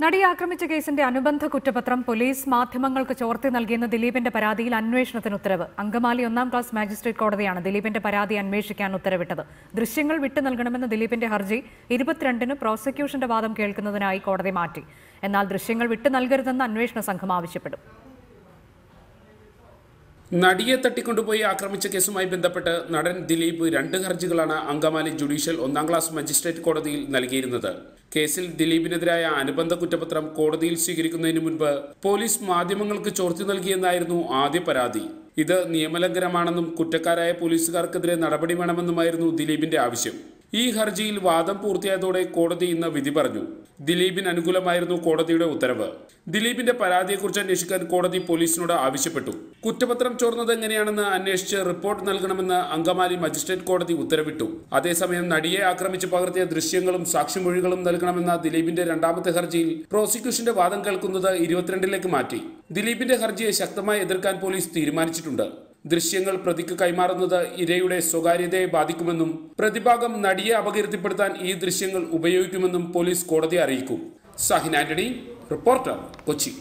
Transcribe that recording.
നടിയെ ആക്രമിച്ച കേസിന്റെ അനുബന്ധ കുറ്റപത്രം പോലീസ് മാധ്യമങ്ങൾക്ക് ചോർത്തി നൽകിയെന്ന ദിലീപിന്റെ പരാതിയിൽ അന്വേഷണത്തിന് ഉത്തരവ്. അങ്കമാലി ഒന്നാം ക്ലാസ് മാജിസ്ട്രേറ്റ് കോടതിയാണ് ദിലീപിന്റെ പരാതി അന്വേഷിക്കാൻ ഉത്തരവിട്ടത്. ദൃശ്യങ്ങൾ വിട്ടു നൽകണമെന്ന ദിലീപിന്റെ ഹർജി ഇരുപത്തിരണ്ടിന് പ്രോസിക്യൂഷന്റെ വാദം കേൾക്കുന്നതിനായി കോടതി മാറ്റി. എന്നാൽ ദൃശ്യങ്ങൾ വിട്ടു നൽകരുതെന്ന് അന്വേഷണ സംഘം ആവശ്യപ്പെടും. നടിയെ തട്ടിക്കൊണ്ടുപോയി ആക്രമിച്ച കേസുമായി ബന്ധപ്പെട്ട് നടൻ ദിലീപ് രണ്ട് ഹർജികളാണ് അങ്കമാലി ജുഡീഷ്യൽ ഒന്നാം ക്ലാസ് മജിസ്ട്രേറ്റ് കോടതിയിൽ നൽകിയിരുന്നത്. കേസിൽ ദിലീപിനെതിരായ അനുബന്ധ കുറ്റപത്രം കോടതിയിൽ സ്വീകരിക്കുന്നതിന് മുൻപ് പോലീസ് മാധ്യമങ്ങൾക്ക് ചോർത്തി നൽകിയെന്നായിരുന്നു ആദ്യ പരാതി. ഇത് നിയമലംഘനമാണെന്നും കുറ്റക്കാരായ പോലീസുകാർക്കെതിരെ നടപടി വേണമെന്നുമായിരുന്നു ദിലീപിന്റെ ആവശ്യം. ഈ ഹർജിയിൽ വാദം പൂർത്തിയായതോടെ കോടതി ഇന്ന് വിധി പറഞ്ഞു. ദിലീപിന് അനുകൂലമായിരുന്നു കോടതിയുടെ ഉത്തരവ്. ദിലീപിന്റെ പരാതിയെക്കുറിച്ച് അന്വേഷിക്കാൻ കോടതി പോലീസിനോട് ആവശ്യപ്പെട്ടു. കുറ്റപത്രം ചോർന്നത് എങ്ങനെയാണെന്ന് അന്വേഷിച്ച് റിപ്പോർട്ട് നൽകണമെന്ന് അങ്കമാലി മജിസ്ട്രേറ്റ് കോടതി ഉത്തരവിട്ടു. അതേസമയം നടിയെ ആക്രമിച്ച് പകർത്തിയ ദൃശ്യങ്ങളും സാക്ഷിമൊഴികളും നൽകണമെന്ന ദിലീപിന്റെ രണ്ടാമത്തെ ഹർജിയിൽ പ്രോസിക്യൂഷന്റെ വാദം കേൾക്കുന്നത് ഇരുപത്തിരണ്ടിലേക്ക് മാറ്റി. ദിലീപിന്റെ ഹർജിയെ ശക്തമായി എതിർക്കാൻ പോലീസ് തീരുമാനിച്ചിട്ടുണ്ട്. ദൃശ്യങ്ങൾ പ്രതിക്ക് കൈമാറുന്നത് ഇരയുടെ സ്വകാര്യതയെ ബാധിക്കുമെന്നും പ്രതിഭാഗം നടിയെ അപകീർത്തിപ്പെടുത്താൻ ഈ ദൃശ്യങ്ങൾ ഉപയോഗിക്കുമെന്നും പോലീസ് കോടതിയെ അറിയിക്കും. Sahin Antony reporter Kochi.